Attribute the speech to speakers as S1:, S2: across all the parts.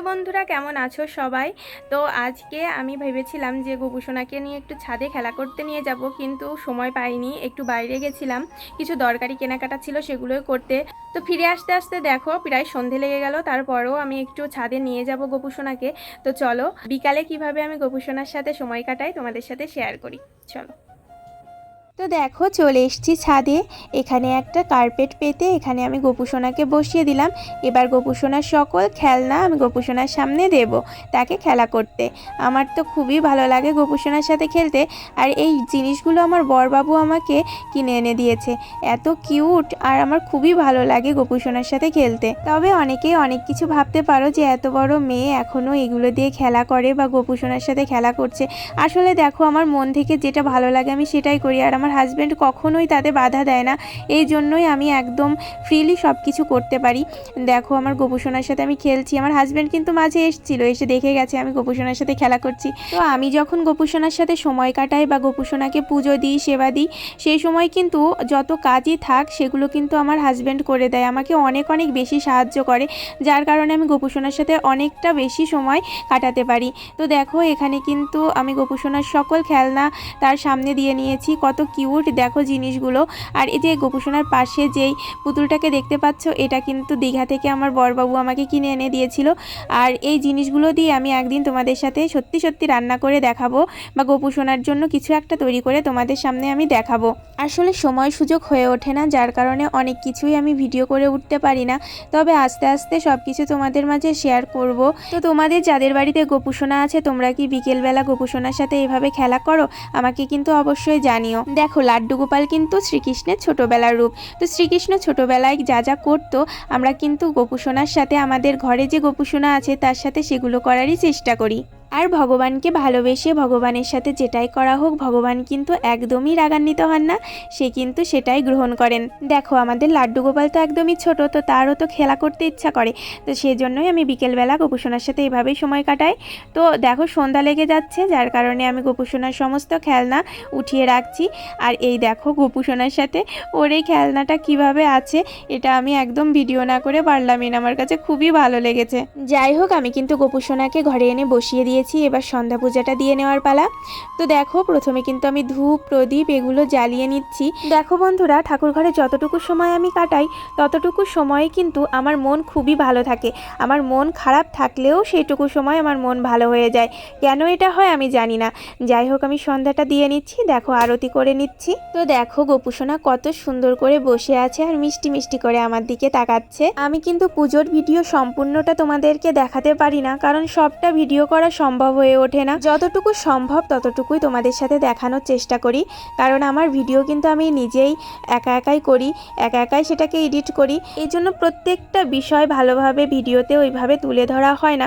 S1: বন্ধুরা, কেমন আছো সবাই? তো আজকে আমি ভেবেছিলাম যে গোপুসোনাকে নিয়ে একটু ছাদে খেলা করতে নিয়ে যাব, কিন্তু সময় পাইনি, একটু বাইরে গেছিলাম। কিছু দরকারি কেনাকাটা ছিল সেগুলোই করতে। তো ফিরে আসতে আসতে দেখো, প্রায় সন্ধে লেগে গেল, তারপরেও আমি একটু ছাদে নিয়ে যাব গোপুসোনাকে। তো চলো, বিকালে কীভাবে আমি গোপুসোনার সাথে সময় কাটাই তোমাদের সাথে শেয়ার করি। চলো। তো দেখো, চলে এসেছি ছাদে। এখানে একটা কার্পেট পেতে, এখানে আমি গোপুসোনাকে বসিয়ে দিলাম। এবার গোপুসোনার সকল খেলনা আমি গোপুসোনার সামনে দেব, তাকে খেলা করতে। আমার তো খুবই ভালো লাগে গোপুসোনার সাথে খেলতে, আর এই জিনিসগুলো আমার বরবাবু আমাকে কিনে এনে দিয়েছে। এত কিউট আর আমার খুবই ভালো লাগে গোপুসোনার সাথে খেলতে। তবে অনেকেই অনেক কিছু ভাবতে পারো যে, এত বড় মেয়ে এখনও এগুলো দিয়ে খেলা করে বা গোপুসোনার সাথে খেলা করছে। আসলে দেখো, আমার মন থেকে যেটা ভালো লাগে আমি সেটাই করি, আর আমার হাজব্যান্ড কখনোই তাতে বাধা দেয় না। এই জন্যই আমি একদম ফ্রিলি সব কিছু করতে পারি। দেখো, আমার গোপুসোনার সাথে আমি খেলছি। আমার হাজব্যান্ড কিন্তু মাঝে এসেছিল, এসে দেখে গেছে আমি গোপুসোনার সাথে খেলা করছি। তো আমি যখন গোপুসোনার সাথে সময় কাটাই বা গোপুসোনাকে পুজো দিই, সেবা দিই, সেই সময় কিন্তু যত কাজই থাক, সেগুলো কিন্তু আমার হাজব্যান্ড করে দেয়। আমাকে অনেক অনেক বেশি সাহায্য করে। যার কারণে আমি গোপুসোনার সাথে অনেকটা বেশি সময় কাটাতে পারি। তো দেখো, এখানে কিন্তু আমি গোপুসোনার সকল খেলনা তার সামনে দিয়ে নিয়েছি। কত কিউট দেখো জিনিসগুলো। আর এই যে গোপুসোনার পাশে যেই পুতুলটাকে দেখতে পাচ্ছ, এটা কিন্তু দীঘা থেকে আমার বরবাবু আমাকে কিনে এনে দিয়েছিল। আর এই জিনিসগুলো দিয়ে আমি একদিন তোমাদের সাথে সত্যি সত্যি রান্না করে দেখাবো বা গোপুসোনার জন্য কিছু একটা তৈরি করে তোমাদের সামনে আমি দেখাবো। আসলে সময় সুযোগ হয়ে ওঠে না, যার কারণে অনেক কিছুই আমি ভিডিও করে উঠতে পারি না। তবে আস্তে আস্তে সব কিছু তোমাদের মাঝে শেয়ার করব। তো তোমাদের যাদের বাড়িতে গোপুসোনা আছে, তোমরা কি বিকেলবেলা গোপুসোনার সাথে এভাবে খেলা করো? আমাকে কিন্তু অবশ্যই জানিও। দেখো, লাড্ডু গোপাল কিন্তু শ্রীকৃষ্ণের ছোটোবেলার রূপ। তো শ্রীকৃষ্ণ ছোটোবেলায় যা যা করতো, আমরা কিন্তু গোপুসোনার সাথে আমাদের ঘরে যে গোপুসোনা আছে, তার সাথে সেগুলো করারই চেষ্টা করি। আর ভগবানকে ভালোবেসে ভগবানের সাথে যেটাই করা হোক, ভগবান কিন্তু একদমই রাগান্বিত হন না। সে কিন্তু সেটাই গ্রহণ করেন। দেখো, আমাদের লাড্ডু গোপাল তো একদমই ছোট, তো তারও তো খেলা করতে ইচ্ছা করে। তো সেজন্যই আমি বিকেলবেলা গোপুসোনার সাথে এভাবেই সময় কাটাই। তো দেখো, সন্ধ্যা লেগে যাচ্ছে, যার কারণে আমি গোপুসোনার সমস্ত খেলনা উঠিয়ে রাখছি। আর এই দেখো, গোপুসোনার সাথে ওর এই খেলনাটা কীভাবে আছে, এটা আমি একদম ভিডিও না করে পারলামই না। আমার কাছে খুবই ভালো লেগেছে। যাই হোক, আমি কিন্তু গোপুসোনাকে ঘরে এনে বসিয়ে দিয়েছি, এবার সন্ধ্যা পূজাটা দিয়ে নেওয়ার পালা। তো দেখো, প্রথমে কিন্তু আমি ধূপ, প্রদীপ এগুলো জ্বালিয়ে নিচ্ছি। দেখো বন্ধুরা, ঠাকুর ঘরে যতটুকু সময় আমি কাটাই, ততটুকু সময়ে কিন্তু আমার মন খুবই ভালো থাকে। আমার মন খারাপ থাকলেও সেইটুকু সময় আমার মন ভালো হয়ে যায়। কেন এটা হয় আমি জানি না। যাই হোক, আমি সন্ধ্যাটা দিয়ে নিচ্ছি, দেখো আরতি করে নিচ্ছি। তো দেখো, গোপুসোনা কত সুন্দর করে বসে আছে আর মিষ্টি মিষ্টি করে আমার দিকে তাকাচ্ছে। আমি কিন্তু পুজোর ভিডিও সম্পূর্ণটা তোমাদেরকে দেখাতে পারি না, কারণ সবটা ভিডিও করা হয়ে ওঠে না। যতটুকু সম্ভব ততটুকুই তোমাদের সাথে দেখানোর চেষ্টা করি। কারণ আমার ভিডিও কিন্তু আমি নিজেই একা একাই করি, একা একাই সেটাকে এডিট করি। এই জন্য প্রত্যেকটা বিষয় ভালোভাবে ভিডিওতে ওইভাবে তুলে ধরা হয় না।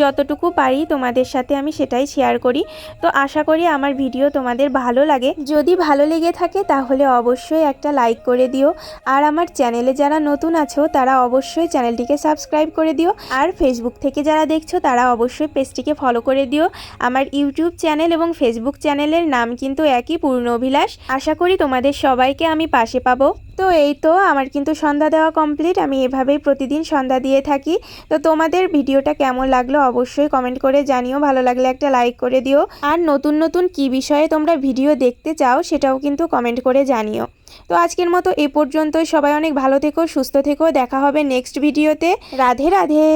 S1: যতটুকু পারি তোমাদের সাথে আমি সেটাই শেয়ার করি। তো আশা করি আমার ভিডিও তোমাদের ভালো লাগে। যদি ভালো লেগে থাকে তাহলে অবশ্যই একটা লাইক করে দিও। আর আমার চ্যানেলে যারা নতুন আছো তারা অবশ্যই চ্যানেলটিকে সাবস্ক্রাইব করে দিও। আর ফেসবুক থেকে যারা দেখছ তারা অবশ্যই পেজটিকে ফলো করে দিও। আমার ইউটিউব চ্যানেল এবং ফেসবুক চ্যানেলের নাম কিন্তু একই পূর্ণ অভিলাষ। আশা করি তোমাদের সবাইকে আমি পাশে পাবো। তো এই তো, আমার কিন্তু সন্ধ্যা দেওয়া কমপ্লিট আমি এভাবেই প্রতিদিন সন্ধ্যা দিয়ে থাকি। তো তোমাদের ভিডিওটা কেমন লাগল অবশ্যই কমেন্ট করে জানিও। ভালো লাগলে একটা লাইক করে দিও। আর নতুন নতুন কি বিষয়ে তোমরা ভিডিও দেখতে চাও সেটাও কিন্তু কমেন্ট করে জানিও। তো আজকের মতো এ পর্যন্তই। সবাই অনেক ভালো থেকো, সুস্থ থেকো। দেখা হবে নেক্সট ভিডিওতে রাধে রাধে।